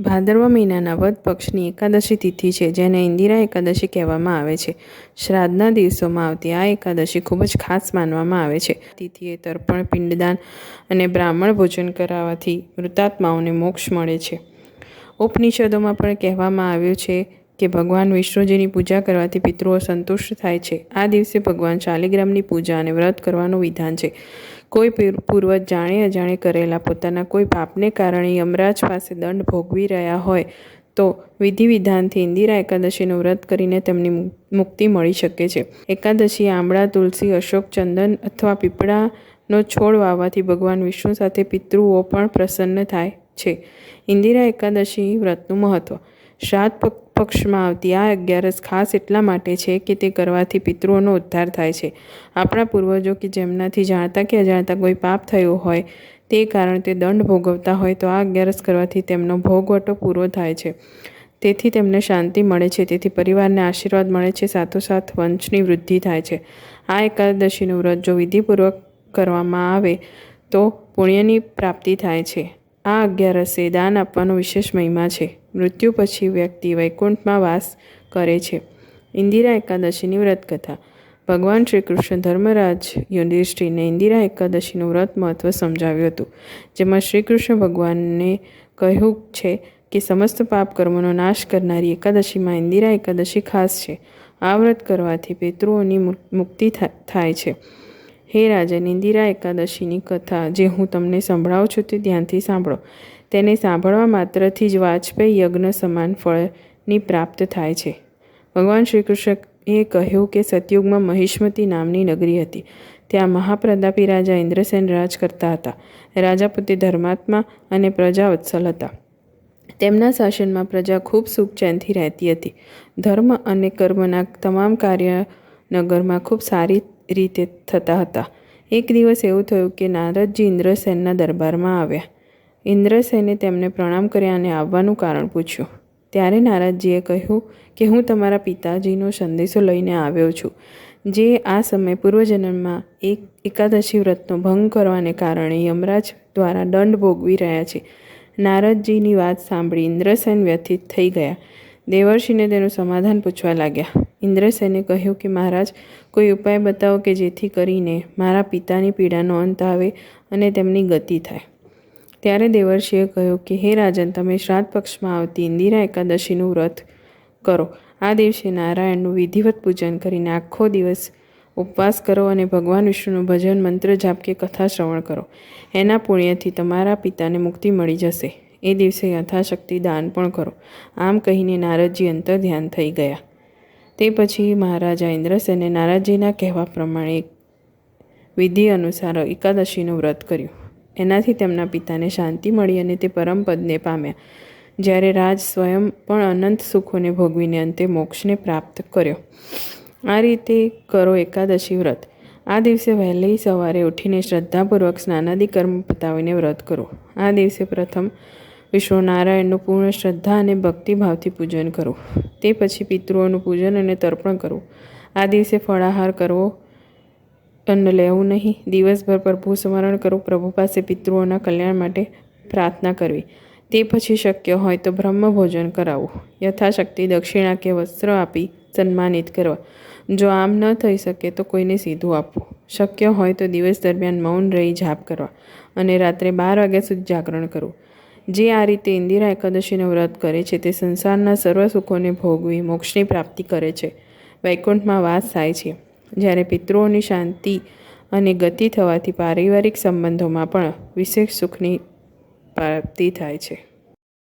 ભાદરવા મહિનાના વધ પક્ષની એકાદશી તિથિ છે, જેને ઇન્દિરા એકાદશી કહેવામાં આવે છે. શ્રાદ્ધના દિવસોમાં આવતી આ એકાદશી ખૂબ જ ખાસ માનવામાં આવે છે. તિથિએ તર્પણ, પિંડદાન અને બ્રાહ્મણ ભોજન કરાવવાથી મૃતાત્માઓને મોક્ષ મળે છે. ઉપનિષદોમાં પણ કહેવામાં આવ્યું છે કે ભગવાન વિષ્ણુજીની પૂજા કરવાથી પિતૃઓ સંતુષ્ટ થાય છે. આ દિવસે ભગવાન શાલિગ્રામની પૂજા અને વ્રત કરવાનું વિધાન છે. કોઈ પૂર્વજ જાણે અજાણે કરેલા પોતાના કોઈ પાપને કારણે યમરાજ પાસે દંડ ભોગવી રહ્યા હોય, તો વિધિ વિધાનથી ઇન્દિરા એકાદશીનું વ્રત કરીને તેમની મુક્તિ મળી શકે છે. એકાદશી આંબળા, તુલસી, અશોક, ચંદન અથવા પીપળાનો છોડ વાવવાથી ભગવાન વિષ્ણુ સાથે પિતૃઓ પણ પ્રસન્ન થાય છે. ઇન્દિરા એકાદશી વ્રતનું મહત્ત્વ શ્રાદ્ધ પક્ષમાં આવતી આ અગિયારસ ખાસ એટલા માટે છે કે તે કરવાથી પિતૃઓનો ઉદ્ધાર થાય છે. આપણા પૂર્વજો કે જેમનાથી જાણતા કે અજાણતા કોઈ પાપ થયો હોય, તે કારણ તે દંડ ભોગવતા હોય તો આ અગિયારસ કરવાથી તેમનો ભોગવટો પૂરો થાય છે. તેથી તેમને શાંતિ મળે છે, તેથી પરિવારને આશીર્વાદ મળે છે, સાથોસાથ વંશની વૃદ્ધિ થાય છે. આ એકાદશીનું વ્રત જો વિધિપૂર્વક કરવામાં આવે તો પુણ્યની પ્રાપ્તિ થાય છે. આ અગિયારસે દાન આપવાનો વિશેષ મહિમા છે. મૃત્યુ પછી વ્યક્તિ વૈકુંઠમાં વાસ કરે છે. ઇન્દિરા એકાદશીની વ્રતકથા. ભગવાન શ્રી કૃષ્ણ ધર્મરાજ યુધિષ્ઠિરને ઇન્દિરા એકાદશીનું વ્રત મહત્ત્વ સમજાવ્યું હતું, જેમાં શ્રી કૃષ્ણ ભગવાનને કહ્યું છે કે સમસ્ત પાપ કર્મોનો નાશ કરનારી એકાદશીમાં ઇન્દિરા એકાદશી ખાસ છે. આ વ્રત કરવાથી પિતૃઓની મુક્તિ થાય છે. હે રાજન ઇન્દિરા એકાદશીની કથા જે હું તમને સંભળાવું છું તે ધ્યાનથી સાંભળો. તેને સાંભળવા માત્રથી જ વાજપેયી યજ્ઞ સમાન ફળની પ્રાપ્ત થાય છે. ભગવાન શ્રી કૃષ્ણએ કહ્યું કે સતયુગમાં મહિષ્મતી નામની નગરી હતી. ત્યાં મહાપ્રતાપી રાજા ઇન્દ્રસેન રાજ કરતા હતા. રાજા પોતે ધર્માત્મા અને પ્રજા વત્સલ હતા. તેમના શાસનમાં પ્રજા ખૂબ સુખચેનથી રહેતી હતી. ધર્મ અને કર્મના તમામ કાર્ય નગરમાં ખૂબ સારી રીતે થતા હતા. એક દિવસ એવું થયું કે નારદજી ઇન્દ્રસેનના દરબારમાં આવ્યા. ઇન્દ્રસેને તેમને પ્રણામ કર્યા અને આવવાનું કારણ પૂછ્યું. ત્યારે નારદજીએ કહ્યું કે હું તમારા પિતાજીનો સંદેશો લઈને આવ્યો છું. જે આ સમય પૂર્વજન્મમાં એક એકાદશી વ્રતનો ભંગ કરવાને કારણે યમરાજ દ્વારા દંડ ભોગવી રહ્યા છે. નારદજીની વાત સાંભળી ઇન્દ્રસેન વ્યથિત થઈ ગયા. દેવર્ષિને તેનું સમાધાન પૂછવા લાગ્યા. ઇન્દ્રસેને કહ્યું કે, મહારાજ, કોઈ ઉપાય બતાવો કે જેથી કરીને મારા પિતાની પીડાનો અંત આવે અને તેમની ગતિ થાય. ત્યારે દેવર્ષિએ કહ્યું કે, હે રાજન, તમે શ્રાદ્ધ પક્ષમાં આવતી ઇન્દિરા એકાદશીનું વ્રત કરો. આ દિવસે નારાયણનું વિધિવત પૂજન કરીને આખો દિવસ ઉપવાસ કરો અને ભગવાન વિષ્ણુનું ભજન મંત્ર જાપ કે કથા શ્રવણ કરો. એના પુણ્યથી તમારા પિતાને મુક્તિ મળી જશે. એ દિવસે યથાશક્તિ દાન પણ કરો. આમ કહીને નારદજી અંતર ધ્યાન થઈ ગયા. તે પછી મહારાજા ઇન્દ્રસેને નારાજીના કહેવા પ્રમાણે વિધિ અનુસાર એકાદશીનું વ્રત કર્યું. એનાથી તેમના પિતાને શાંતિ મળી અને તે પરમપદને પામ્યા. જ્યારે રાજ સ્વયં પણ અનંત સુખોને ભોગવીને અંતે મોક્ષને પ્રાપ્ત કર્યો. આ રીતે કરો એકાદશી વ્રત. આ દિવસે વહેલી સવારે ઉઠીને શ્રદ્ધાપૂર્વક સ્નાનાદિ કર્મ પતાવીને વ્રત કરો. આ દિવસે પ્રથમ વિષ્ણુ નારાયણનું પૂર્ણ શ્રદ્ધા અને ભક્તિભાવથી પૂજન કરવું તે પછી પિતૃઓનું પૂજન અને તર્પણ કરવું આ દિવસે ફળાહાર કરવો અન્ન લેવું નહીં. દિવસભર પ્રભુ સ્મરણ કરવું પ્રભુ પાસે પિતૃઓના કલ્યાણ માટે પ્રાર્થના કરવી. તે પછી શક્ય હોય તો બ્રહ્મ ભોજન કરાવવું યથાશક્તિ દક્ષિણા કે વસ્ત્ર આપી સન્માનિત કરવા. જો આમ ન થઈ શકે તો કોઈને સીધું આપવું શક્ય હોય તો દિવસ દરમિયાન મૌન રહી જાપ કરવા અને રાત્રે બાર વાગ્યા સુધી જાગરણ કરવું જે આ રીતે ઇન્દિરા એકાદશીનું વ્રત કરે છે તે સંસારના સર્વ સુખોને ભોગવી મોક્ષની પ્રાપ્તિ કરે છે. વૈકુંઠમાં વાસ થાય છે. જ્યારે પિતૃઓની શાંતિ અને ગતિ થવાથી પારિવારિક સંબંધોમાં પણ વિશેષ સુખની પ્રાપ્તિ થાય છે.